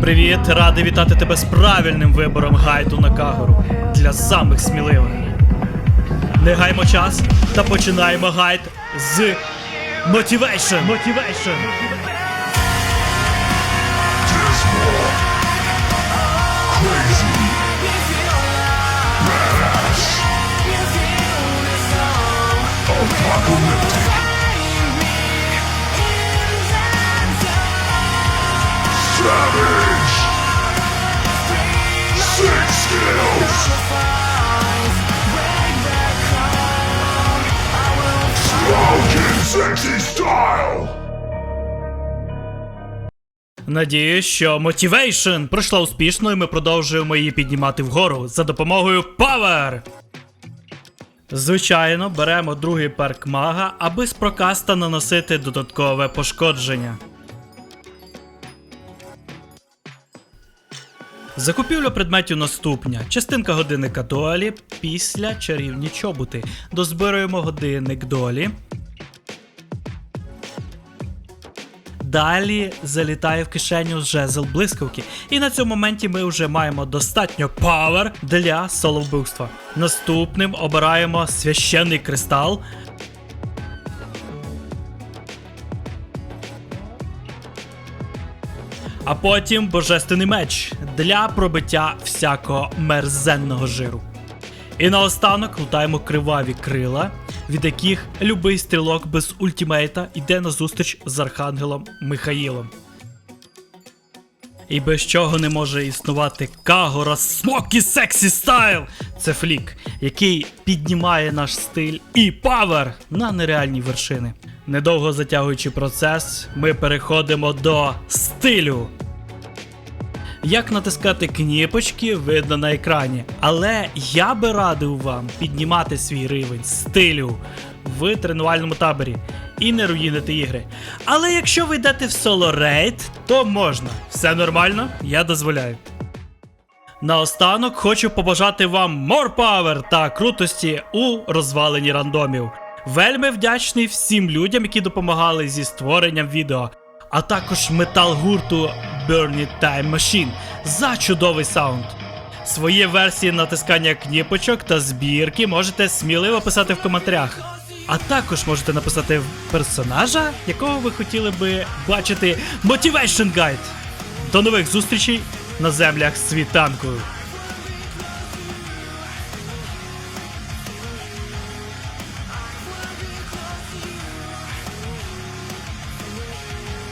Привіт, радий вітати тебе з правильним вибором гайду на кагору для самих сміливих. Не гаймо час та починаємо гайд з Motivation. Motivation. Style! Надіюсь, що Motivation пройшла успішно і ми продовжуємо її піднімати вгору за допомогою Power. Звичайно, беремо другий перк мага, аби з прокаста наносити додаткове пошкодження. Закупівля предметів наступня. Частинка годинника долі після чарівні чоботи. Дозбираємо годинник долі. Далі залітає в кишеню жезл блискавки. І на цьому моменті ми вже маємо достатньо павер для соло-вбивства. Наступним обираємо священний кристал. А потім божественний меч для пробиття всякого мерзенного жиру. І наостанок лутаємо криваві крила, від яких любий стрілок без ультімейта йде на зустріч з архангелом Михаїлом. І без чого не може існувати Кагора Смокі Сексі Стайл. Це флік, який піднімає наш стиль і павер на нереальні вершини. Недовго затягуючи процес, ми переходимо до стилю. Як натискати кніпочки, видно на екрані. Але я би радив вам піднімати свій рівень стилю в тренувальному таборі і не руїнити ігри. Але якщо ви йдете в соло рейд, то можна. Все нормально, я дозволяю. Наостанок хочу побажати вам more power та крутості у розваленні рандомів. Вельми вдячний всім людям, які допомагали зі створенням відео, а також метал гурту Burning Time Machine за чудовий саунд. Свої версії натискання кніпочок та збірки можете сміливо писати в коментарях. А також можете написати персонажа, якого ви хотіли би бачити Motivation Guide. До нових зустрічей на землях світанку.